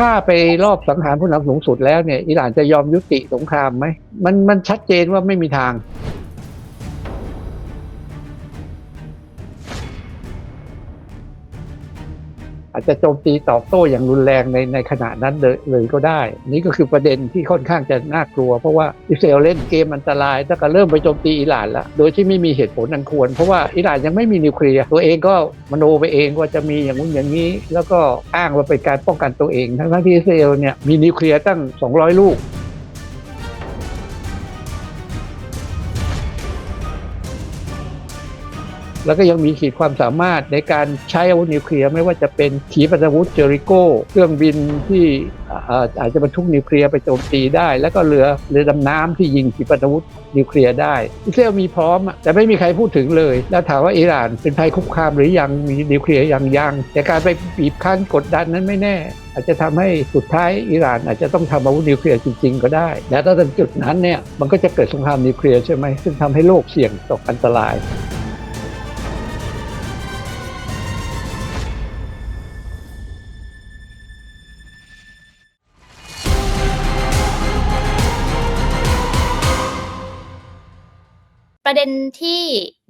ฆ่าไปรอบสังหารผู้นำสูงสุดแล้วเนี่ยอิหร่านจะยอมยุติสงครามไหมมันมันชัดเจนว่าไม่มีทาง อาจจะโจมตีตอบโต้อย่างรุนแรงในในขณะนั้นเลยเลยก็ได้ นี่ก็คือประเด็นที่ค่อนข้างจะน่ากลัว เพราะว่าอิสราเอลเล่นเกมอันตรายตั้งแต่เริ่มไปโจมตีอิหร่านแล้วโดยที่ไม่มีเหตุผลอันควร เพราะว่าอิหร่านยังไม่มีนิวเคลียร์ตัวเองก็มโนไปเองว่าจะมีอย่างนู้นอย่างนี้ แล้วก็อ้างว่าเป็นการป้องกันตัวเอง ทั้งที่อิสราเอลเนี่ยมีนิวเคลียร์ตั้ง 200 ลูก แล้วก็ยังมีขีดความสามารถในการใช้อาวุธนิวเคลียร์ไม่ว่าจะเป็นขีปนาวุธเจอริโก้ เครื่องบินที่เอ่อาจจะบรรทุกนิวเคลียร์ไปโจมตีได้ แล้วก็เรือเรือดำน้ำที่ยิงขีปนาวุธนิวเคลียร์ได้อิสราเอลมีพร้อม แต่ไม่มีใครพูดถึงเลย แล้วถามว่าอิหร่านเป็นภัยคุกคามหรือยังมีนิวเคลียร์ยังยัง แต่การไปบีบคั้นกดดันนั้นไม่แน่ อาจจะทำให้สุดท้ายอิหร่าน อาจจะต้องทำอาวุธนิวเคลียร์จริง ๆ ก็ได้ และถ้าถึงจุดนั้นเนี่ยมันก็จะเกิดสงครามนิวเคลียร์ใช่ไหมซึ่งทำให้โลกเสี่ยงต่ออันตราย ประเด็นที่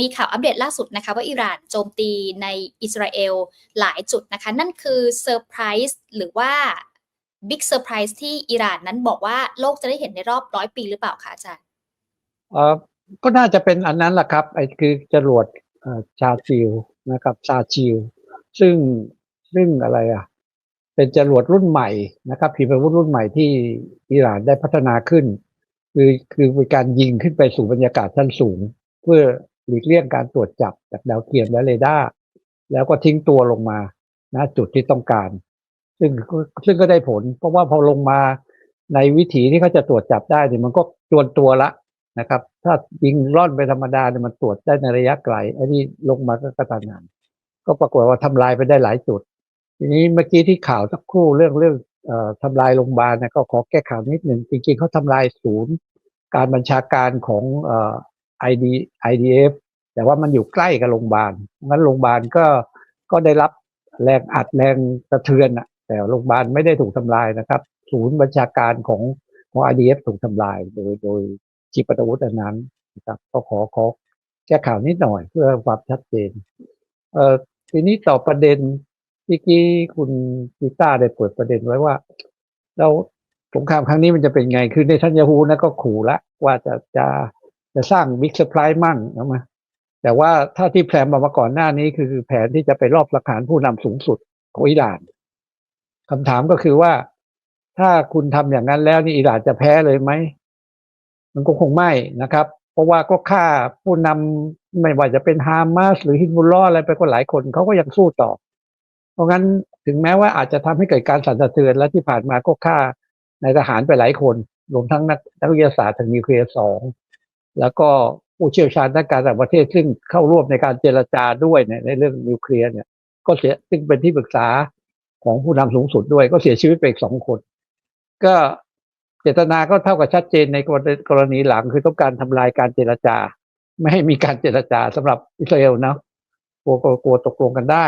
มีข่าวอัปเดตล่าสุดนะคะ ว่าอิหร่านโจมตีในอิสราเอลหลายจุดนะคะ นั่นคือเซอร์ไพรส์หรือว่าบิ๊กเซอร์ไพรส์ที่อิหร่านนั้นบอกว่าโลกจะได้เห็นในรอบร้อยปีหรือเปล่าคะอาจารย์เออก็น่าจะเป็นอันนั้นแหละครับไอ้คือจรวดชาจิลนะครับชาจิลซึ่งซึ่งอะไรอะ เป็นจรวดรุ่นใหม่นะครับขีปนาวุธรุ่นใหม่ที่อิหร่านได้พัฒนาขึ้น คือคือเป็นการยิงขึ้นไปสู่บรรยากาศชั้นสูง เพื่อหลีกเลี่ยงการตรวจจับจากดาวเทียมและเรดาร์แล้วก็ทิ้งตัวลงมาณจุดที่ต้องการ ซึ่งซึ่งก็ได้ผล เพราะว่าพอลงมาในวิถีที่เขาจะตรวจจับได้เนี่ยมันก็จวนตัวละนะครับ ถ้ายิงร่อนไปธรรมดาเนี่ยมันตรวจได้ในระยะไกลไอ้นี่ลงมาก็กระตันหันก็ปรากฏว่าทำลายไปได้หลายจุด ทีนี้เมื่อกี้ที่ข่าวสักครู่เรื่องเรื่อง ทำลายโรงพยาบาลนี่ยก็ขอแก้ข่าวนิดหนึ่งจริงๆเขาทำลายศูนย์การบัญชาการของเอ่อ ID IDF แต่ว่ามันอยู่ใกล้กับโรงพยาบาลงั้นโรงพยาบาลก็ก็ได้รับแรงอัดแรงสะเทือนอะแต่โรงพยาบาลไม่ได้ถูกทำลายนะครับ ศูนย์บัญชาการของของ IDF ถูกทำลายโดยโดยขีปนาวุธอันนั้นนะครับก็ขอขอแก้ข่าวนิดหน่อยเพื่อความชัดเจนเอ่อทีนี้ต่อประเด็น เมื่อกี้คุณกีตาได้เปิดประเด็นไว้ว่า เราสงครามครั้งนี้มันจะเป็นไง คือในทันยาฮูนะก็ขู่ละว่าจะจะจะสร้างบิ๊กเซอร์ไพรส์มั่งนะมาแต่ว่าถ้าที่แพลนมามาก่อนหน้านี้คือแผนที่จะไปรอบสังหารผู้นำสูงสุดของอิหร่านคำถามก็คือว่าถ้าคุณทำอย่างนั้นแล้วนี่อิหร่านจะแพ้เลยไหม มันก็คงไม่นะครับ เพราะว่าก็ฆ่าผู้นำไม่ว่าจะเป็นฮามาสหรือฮินบุลลออะไรไปก็หลายคนเขาก็ยังสู้ต่อ เพราะงั้นถึงแม้ว่าอาจจะทำให้เกิดการสั่นสะเทือนและที่ผ่านมาก็ฆ่าในทหารไปหลายคนรวมทั้งนักนักวิทยาศาสตร์ทางนิวเคลียร์สองแล้วก็ผู้เชี่ยวชาญด้านการต่างประเทศซึ่งเข้าร่วมในการเจรจาด้วยในในเรื่องนิวเคลียร์เนี่ยก็เสียซึ่งเป็นที่ปรึกษาของผู้นำสูงสุดด้วย ก็เสียชีวิตไปอีกสองคน ก็เจตนาก็เท่ากับชัดเจนในกรณีหลังคือต้องการทำลายการเจรจา ไม่ให้มีการเจรจาสำหรับอิสราเอลนะกลัวกลัวตกลงกันได้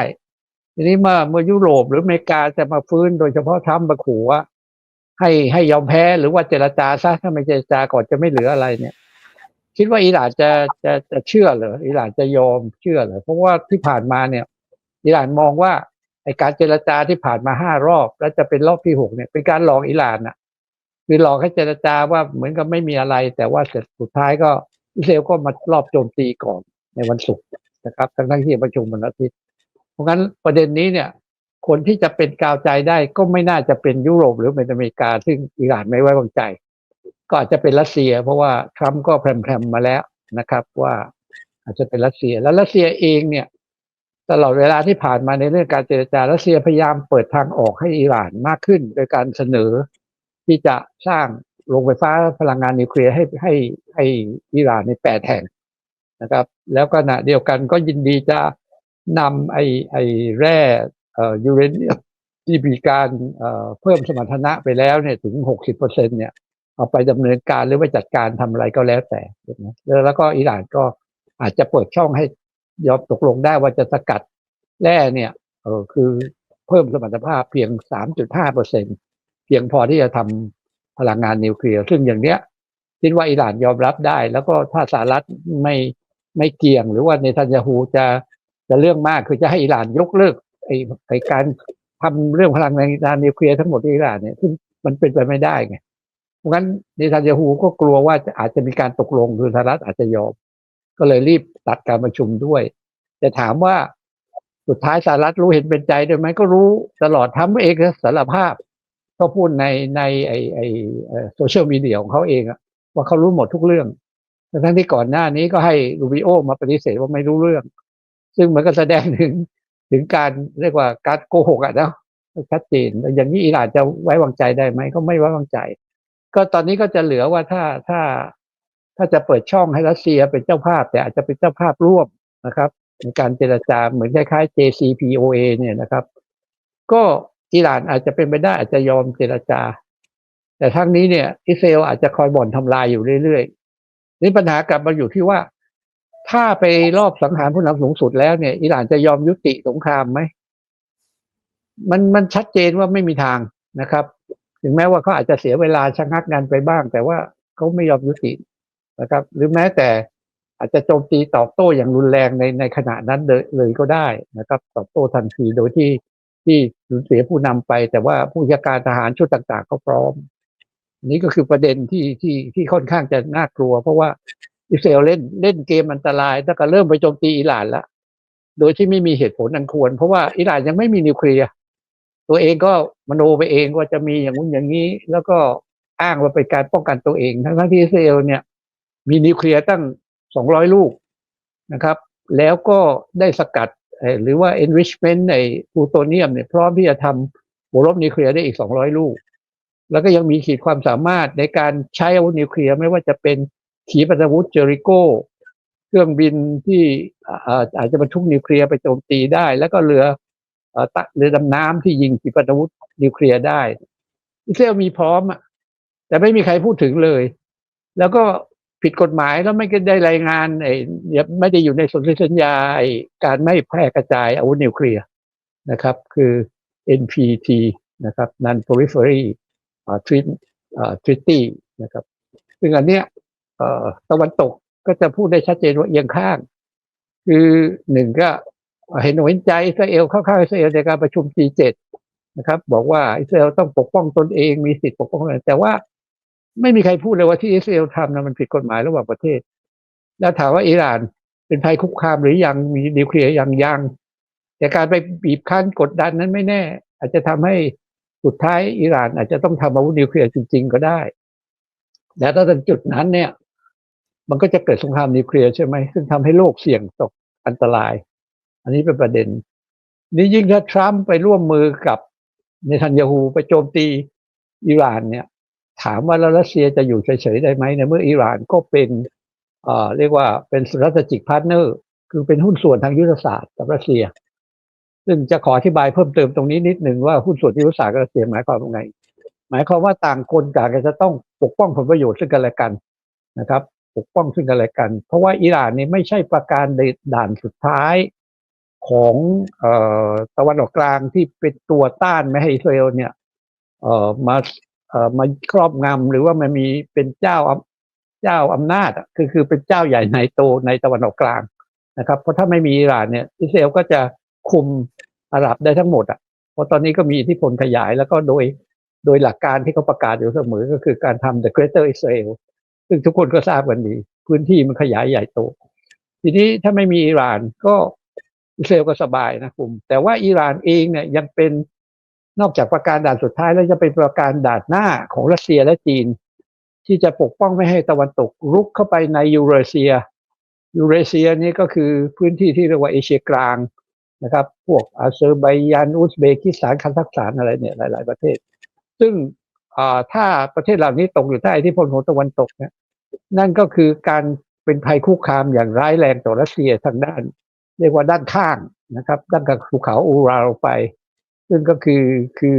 ทีนี้เมื่อเมื่อยุโรปหรืออเมริกาจะมาฟื้นโดยเฉพาะทรัมป์มาขู่ว่า ให้ให้ยอมแพ้หรือว่าเจรจาซะถ้าไม่เจรจาก่อนจะไม่เหลืออะไรเนี่ย คิดว่าอิหร่านจะจะจะเชื่อเหรออิหร่านจะยอมเชื่อเหรอเพราะว่าที่ผ่านมาเนี่ย อิหร่านมองว่าไอการเจรจาที่ผ่านมาห้ารอบ แล้วจะเป็นรอบที่หกเนี่ยเป็นการหลอกอิหร่านอะคือหลอกให้เจรจาว่าเหมือนกับไม่มีอะไร แต่ว่าเสร็จสุดท้ายก็อิสราเอลก็มารอบโจมตีก่อนในวันศุกร์นะครับทั้งทั้งที่ประชุมวันอาทิตย์ ราะงั้นประเด็นนี้เนี่ย คนที่จะเป็นกาวใจได้ก็ไม่น่าจะเป็นยุโรปหรือเป็นอเมริกา ซึ่งอิหร่านไม่ไว้วางใจ ก็อาจจะเป็นรัสเซีย เพราะว่าทรัมป์ก็แพรมๆมาแล้วนะครับ ว่าอาจจะเป็นรัสเซียแล้วรัสเซียเองเนี่ย ตลอดเวลาที่ผ่านมาในเรื่องการเจรจารัสเซียพยายามเปิดทางออกให้อิหร่านมากขึ้น โดยการเสนอที่จะสร้างโรงไฟฟ้าพลังงานนิวเคลียร์ให้ให้ให้อิหร่านในแปดแห่งนะครับ แล้วก็ขณะเดียวกันก็ยินดีจะ นำไอไอแร่ยูเรเนียมที่มีการเพิ่มสมรรถนะไปแล้วเนี่ยถึงหกสิบเปอร์เซ็นเนี่ยเอาไปดำเนินการหรือว่าจัดการทำอะไรก็แล้วแต่นะแล้วแล้วก็อิหร่านก็อาจจะเปิดช่องให้ยอมตกลงได้ว่าจะสกัดแร่เนี่ยเออคือเพิ่มสมรรถภาพเพียงสามจุดห้าเปอร์เซ็นเพียงพอที่จะทำพลังงานนิวเคลียร์ ซึ่งอย่างเนี้ยคิดว่าอิหร่านยอมรับได้ แล้วก็ถ้าสหรัฐไม่ไม่เกี่ยง หรือว่าเนทันยาฮูจะ จะเรื่องมากคือจะให้อิหร่านยกเลิกไอ้ไอ้การทำเรื่องพลังงานนิวเคลียร์ทั้งหมดที่อิหร่านเนี่ยซึ่งมันเป็นไปไม่ได้ไงเพราะงั้นเนทันยาฮูก็กลัวว่าจะอาจจะมีการตกลงคือสหรัฐอาจจะยอม ก็เลยรีบตัดการประชุมด้วย แต่ถามว่าสุดท้ายสหรัฐรู้เห็นเป็นใจด้วยไหมก็รู้ตลอดทำเองสารภาพ ก็พูดในในไอไอโซเชียลมีเดียของเขาเองอะว่าเขารู้หมดทุกเรื่องทั้งที่ก่อนหน้านี้ก็ให้รูบิโอมาปฏิเสธว่าไม่รู้เรื่อง ซึ่งมันก็แสดงถึงถึงการเรียกว่าการโกหกอะนะชัดเจนอย่างนี้อิหร่านจะไว้วางใจได้ไหมก็ไม่ไว้วางใจ ก็ตอนนี้ก็จะเหลือว่าถ้าถ้าถ้าจะเปิดช่องให้รัสเซียเป็นเจ้าภาพ แต่อาจจะเป็นเจ้าภาพร่วมนะครับในการเจรจาเหมือนคล้ายๆ JCPOA เนี่ยนะครับ ก็อิหร่านอาจจะเป็นไปได้อาจจะยอมเจรจา แต่ทั้งนี้เนี่ยอิสราเอลอาจจะคอยบ่อนทำลายอยู่เรื่อยๆนี่ปัญหากลับมาอยู่ที่ว่า ถ้าไปรอบสังหารผู้นำสูงสุดแล้วเนี่ย อิหร่านจะยอมยุติสงครามไหมมันมันชัดเจนว่าไม่มีทางนะครับ ถึงแม้ว่าเขาอาจจะเสียเวลาชะงักงานไปบ้าง แต่ว่าเขาไม่ยอมยุตินะครับ หรือแม้แต่อาจจะโจมตีตอบโต้อย่างรุนแรงในในขณะนั้นเลยก็ได้นะครับ ตอบโต้ทันทีโดยที่ที่สูญเสียผู้นำไป แต่ว่าผู้จัดการทหารชุดต่างๆเขาพร้อม นี่ก็คือประเด็นที่ที่ที่ค่อนข้างจะน่ากลัว เพราะว่า อิสราเอลเล่นเล่นเกมอันตรายตั้งแต่เริ่มไปโจมตีอิหร่านแล้วโดยที่ไม่มีเหตุผลอันควร เพราะว่าอิหร่านยังไม่มีนิวเคลียร์ตัวเองก็มโนไปเองว่าจะมีอย่างนู้นอย่างนี้ แล้วก็อ้างว่าเป็นการป้องกันตัวเอง ทั้งที่อิสราเอลเนี่ย มีนิวเคลียร์ตั้งสองร้อยลูกนะครับ แล้วก็ได้สกัดหรือว่า enrichment ในพลูโตเนียมเนี่ยพร้อมที่จะทำหัวรบนิวเคลียร์ได้อีกสองร้อยลูก แล้วก็ยังมีขีดความสามารถในการใช้อาวุธนิวเคลียร์ไม่ว่าจะเป็น ขีปนาวุธเจอริโก้ เครื่องบินที่อาจจะบรรทุกนิวเคลียร์ไปโจมตีได้ แล้วก็เรือเรือดำน้ำที่ยิงขีปนาวุธนิวเคลียร์ได้ อิสราเอลมีพร้อมอะแต่ไม่มีใครพูดถึงเลย แล้วก็ผิดกฎหมายแล้วไม่ได้รายงานไอ้ไม่ได้อยู่ในสนธิสัญญาไอ้การไม่แพร่กระจายอาวุธนิวเคลียร์นะครับ คือ NPT นะครับ Non Proliferation Treaty นะครับ ซึ่งอันเนี้ย ตะวันตกก็จะพูดได้ชัดเจนว่าเอียงข้าง คือหนึ่งก็เห็นเห็นใจอิสราเอลเข้าข้างอิสราเอลในการประชุม G7 นะครับ บอกว่าอิสราเอลต้องปกป้องตนเองมีสิทธิปกป้องแต่ว่าไม่มีใครพูดเลยว่าที่อิสราเอลทำนะมันผิดกฎหมายระหว่างประเทศ แล้วถามว่าอิหร่านเป็นภัยคุกคามหรือยังมีนิวเคลียร์ยังยัง แต่การไปบีบคั้นกดดันนั้นไม่แน่ อาจจะทำให้สุดท้ายอิหร่านอาจจะต้องทำอาวุธนิวเคลียร์จริง ๆ ก็ได้ แล้วถ้าถึงจุดนั้นเนี่ย มันก็จะเกิดสงครามนิวเคลียร์ใช่ไหมซึ่งทำให้โลกเสี่ยงตกอันตราย อันนี้เป็นประเด็น นี่ยิ่งถ้าทรัมป์ไปร่วมมือกับเนทันยาฮูไปโจมตีอิหร่านเนี่ย ถามว่าแล้วรัสเซียจะอยู่เฉยๆได้ไหมในเมื่ออิหร่านก็เป็นเอ่อเรียกว่าเป็นรัฐจิกพาร์ทเนอร์คือเป็นหุ้นส่วนทางยุทธศาสตร์กับรัสเซีย ซึ่งจะขออธิบายเพิ่มเติมตรงนี้นิดหนึ่งว่าหุ้นส่วนยุทธศาสตร์กับรัสเซียหมายความว่าไง หมายความว่าต่างคนต่างจะต้องปกป้องผลประโยชน์ซึ่งกันและกันนะครับ ปกป้องซึ่งกันและกัน เพราะว่าอิหร่านนี่ไม่ใช่ประการด่านสุดท้ายของออตะวันออกกลางที่เป็นตัวต้านไม่ให้อิสราเอลเนี่ยมาเออมาครอบงำหรือว่ามันมีเป็นเจ้าเจ้าอำนาจคือคือเป็นเจ้าใหญ่ในโตในตะวันออกกลางนะครับ เพราะถ้าไม่มีอิหร่านเนี่ยอิสราเอลก็จะคุมอาหรับได้ทั้งหมดอะเพราะตอนนี้ก็มีอิทธิพลขยายแล้วก็โดยโดยหลักการที่เขาประกาศอยู่เสมอก็คือการทำ the greater Israel ซึ่งทุกคนก็ทราบกันดี พื้นที่มันขยายใหญ่โต ทีนี้ถ้าไม่มีอิหร่านก็อิสราเอลก็สบายนะคุณแต่ว่าอิหร่านเองเนี่ยยังเป็นนอกจากประการด่านสุดท้ายแล้วจะเป็นประการด่านหน้าของรัสเซียและจีน ที่จะปกป้องไม่ให้ตะวันตกรุกเข้าไปในยูเรเซีย ยูเรเซียนี่ก็คือพื้นที่ที่เรียกว่าเอเชียกลางนะครับ พวกอาเซอร์ไบยานอุซเบกิสถานคันทักษานอะไรเนี่ยหลาย ๆ ประเทศ ซึ่งถ้าประเทศเหล่านี้ตกอยู่ใต้อิทธิพลของตะวันตกเนี่ย นั่นก็คือการเป็นภัยคุกคามอย่างร้ายแรงต่อรัสเซียทางด้าน เรียกว่าด้านข้างนะครับด้านกับภูเขาอูราลไป ซึ่งก็คือคือ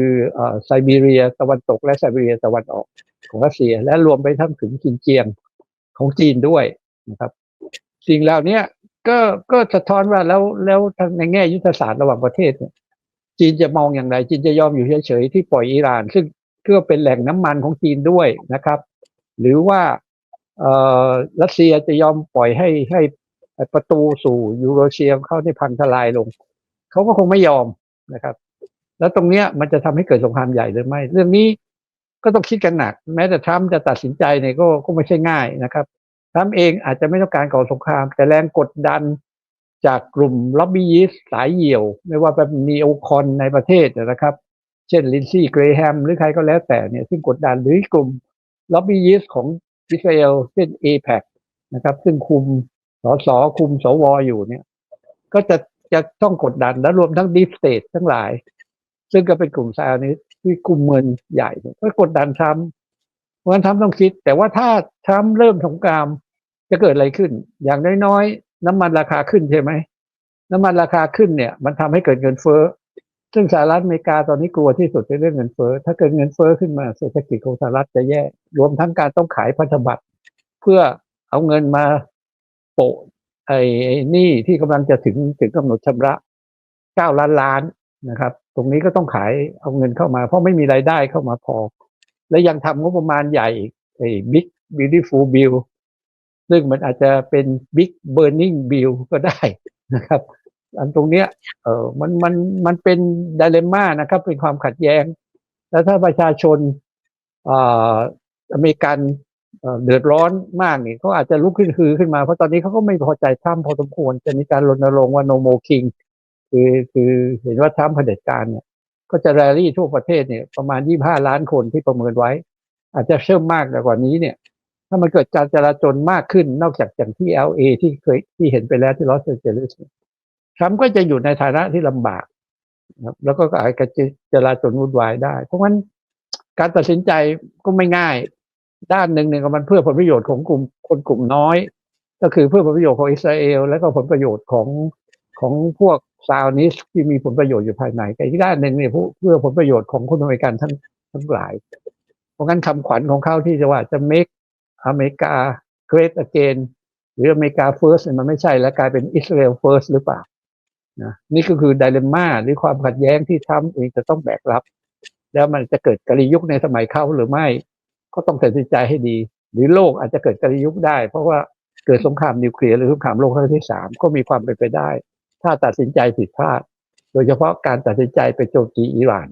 ไซบีเรียตะวันตกและไซบีเรียตะวันออกของรัสเซีย และรวมไปทั้งถึงจินเจียงของจีนด้วยนะครับสิ่งเหล่านี้ก็ก็สะท้อนว่าแล้วแล้วทางในแง่ยุทธศาสตร์ระหว่างประเทศเนี่ยจีนจะมองอย่างไร จีนจะยอมอยู่เฉยๆที่ปล่อยอิหร่าน ซึ่งพื่อเป็นแหล่งน้ำมันของจีนด้วยนะครับ หรือว่า รัสเซียจะยอมปล่อยให้ให้ประตูสู่ยูโรเชียเข้าที่พังทลายลง เขาก็คงไม่ยอมนะครับ แล้วตรงเนี้ยมันจะทำให้เกิดสงครามใหญ่หรือไม่ เรื่องนี้ก็ต้องคิดกันหนัก แม้แต่ทรัมป์จะตัดสินใจเนี่ยก็ก็ไม่ใช่ง่ายนะครับทรัมป์เองอาจจะไม่ต้องการก่อสงคราม แต่แรงกดดันจากกลุ่มล็อบบี้ยิสสายเหี่ยว ไม่ว่าเป็นนีโอคอนในประเทศนะครับ เช่นลินซี่เกรแฮมหรือใครก็แล้วแต่เนี่ยซึ่งกดดันหรือกลุ่มล็อบบี้ยิสของ อิสราเอลเช่น a p e c นะครับ ซึ่งคุมสสคุมสวอยู่เนี่ย ก็จะจะต้องกดดันและรวมทั้งดีฟสเตททั้งหลาย ซึ่งก็เป็นกลุ่มซาอนิสที่กลุ่มเงินใหญ่ก็กดดันทรัมป์เพราะฉะนั้นทรัมป์ต้องคิด แต่ว่าถ้าทรัมป์เริ่มสงครามจะเกิดอะไรขึ้น อย่างน้อยๆ น้ำมันราคาขึ้นใช่ไหมน้ำมันราคาขึ้นเนี่ย มันทำให้เกิดเงินเฟ้อ ซึ่งสหรัฐอเมริกาตอนนี้กลัวที่สุดในเรื่องเงินเฟ้อ ถ้าเกิดเงินเฟ้อขึ้นมาเศรษฐกิจของสหรัฐจะแย่ รวมทั้งการต้องขายพันธบัตรเพื่อเอาเงินมาโปะไอ้หนี่ที่กำลังจะถึงถึงกำหนดชำระเก้าล้านล้านนะครับ ตรงนี้ก็ต้องขายเอาเงินเข้ามา เพราะไม่มีรายได้เข้ามาพอ และยังทำงบประมาณใหญ่ไอ้ Big Beautiful Bill ซึ่งมันอาจจะเป็น Big Burning Bill ก็ได้นะครับ อันตรงเนี้ยเออมันมันมันเป็นไดเลม่านะครับ เป็นความขัดแย้ง แล้วถ้าประชาชนเอ่อเมริกันเดือดร้อนมากนี่เขาอาจจะลุกขึ้นคือขึ้นมา เพราะตอนนี้เขาก็ไม่พอใจทรัมพอสมควรจะมีการรณรงค์ว่า no more king คือคือเห็นว่าทรัมเผด็จการเนี่ย ก็จะแรลลี่ทั่วประเทศเนี่ยประมาณ 25 ล้านคนที่ประเมินไว้ อาจจะเชื่อมมากกว่านี้เนี่ย ถ้ามันเกิดการจราจรมากขึ้นนอกจากอย่างที่ LA ที่เคยที่เห็นไปแล้วที่ลอสแอนเจลิส ทรัมป์ก็จะอยู่ในฐานะที่ลำบากครับแล้วก็อาจจะจราจรวุ่นวายได้ เพราะงั้นการตัดสินใจก็ไม่ง่าย ด้านหนึ่งเนี่ยก็มันเพื่อผลประโยชน์ของกลุ่มคนกลุ่มน้อย ก็คือเพื่อผลประโยชน์ของอิสราเอล และก็ผลประโยชน์ของของพวกซาวนิสที่มีผลประโยชน์อยู่ภายในแต่อีกด้านหนึ่งเนี่ยเพื่อผลประโยชน์ของคนอเมริกันทั้งทั้งหลาย เพราะงั้นคำขวัญของเขาที่จะว่าจะ make อเมริกา great again หรืออเมริกา first เนี่ยมันไม่ใช่แล้วกลายเป็นอิสราเอล first หรือเปล่า นะนี่ก็คือไดเลม่าหรือความขัดแย้งที่ทรัมป์เองจะต้องแบกรับ แล้วมันจะเกิดกริยุคในสมัยเขาหรือไม่ ก็ต้องตัดสินใจให้ดี หรือโลกอาจจะเกิดกริยุคได้ เพราะว่าเกิดสงครามนิวเคลียร์หรือสงครามโลกครั้งที่สามก็มีความเป็นไปได้ ถ้าตัดสินใจผิดพลาด โดยเฉพาะการตัดสินใจไปโจมตีอิหร่าน